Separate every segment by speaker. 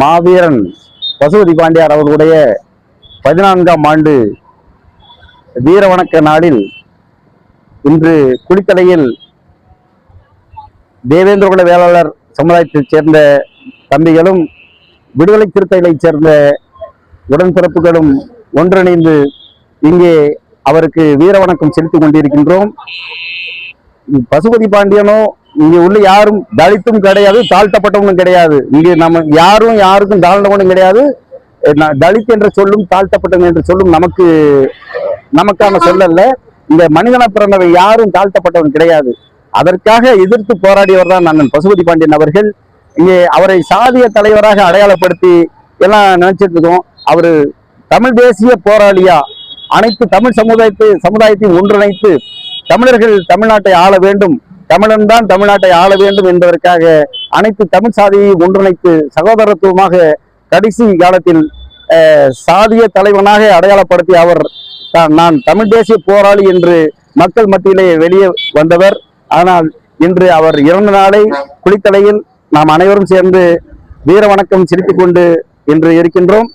Speaker 1: மாவீரன் பசுபதி பாண்டியார் அவர்களுடைய பதினான்காம் ஆண்டு வீரவணக்க நாளில் இன்று குளித்தலையில் தேவேந்திரகுல வேளாளர் சமுதாயத்தைச் சேர்ந்த தம்பிகளும் விடுதலை சிறுத்தைகளைச் சேர்ந்த உடன்பிறப்புகளும் ஒன்றிணைந்து இங்கே அவருக்கு வீரவணக்கம் செலுத்திக் கொண்டிருக்கின்றோம். பசுபதி பாண்டியனோ இங்க உள்ள யாரும் தலித்தும் கிடையாது தாழ்த்தப்பட்டவனும் கிடையாது. இங்கே நம்ம யாரும் யாருக்கும் தாழ்ந்தவனும் கிடையாது. தலித் என்ற சொல்லும் தாழ்த்தப்பட்டவன் என்ற சொல்லும் நமக்கு நமக்கான சொல்லல்ல. இந்த மனிதன பிறந்தவன் யாரும் தாழ்த்தப்பட்டவன் கிடையாது. அதற்காக எதிர்த்து போராடியவர் தான் அண்ணன் பசுபதி பாண்டியன் அவர்கள் இங்கே அவரை சாதிய தலைவராக அடையாளப்படுத்தி எல்லாம் நினைச்சிட்டு இருக்கோம். அவரு தமிழ் தேசிய போராளியா? அனைத்து தமிழ் சமுதாயத்தை சமுதாயத்தையும் ஒன்றிணைத்து தமிழர்கள் தமிழ்நாட்டை ஆள வேண்டும். தமிழன் தான் தமிழ்நாட்டை ஆள வேண்டும் என்பதற்காக அனைத்து தமிழ் சாதியையும் ஒன்றிணைத்து சகோதரத்துவமாக கடைசி காலத்தில் அஹ், சாதிய தலைவனாக அடையாளப்படுத்திய அவர் தான். நான் தமிழ் தேசிய போராளி என்று மக்கள் மத்தியிலே வெளியே வந்தவர். ஆனால் இன்று அவர் இறந்த நாளை குளித்தலையில் நாம் அனைவரும் சேர்ந்து வீர வணக்கம் செலுத்திக் கொண்டு இன்று இருக்கின்றோம்.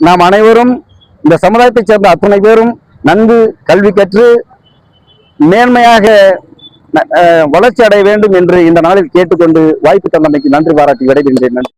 Speaker 1: நாம் அனைவரும் இந்த சமுதாயத்தைச் சேர்ந்த அத்தனை பேரும் நன்கு கல்வி கற்று மேன்மையாக வளர்ச்சி அடைய வேண்டும் என்று இந்த நாளில் கேட்டுக்கொண்டு வாய்ப்பு தந்தமைக்கு நன்றி பாராட்டி விடைபெறுகிறேன்.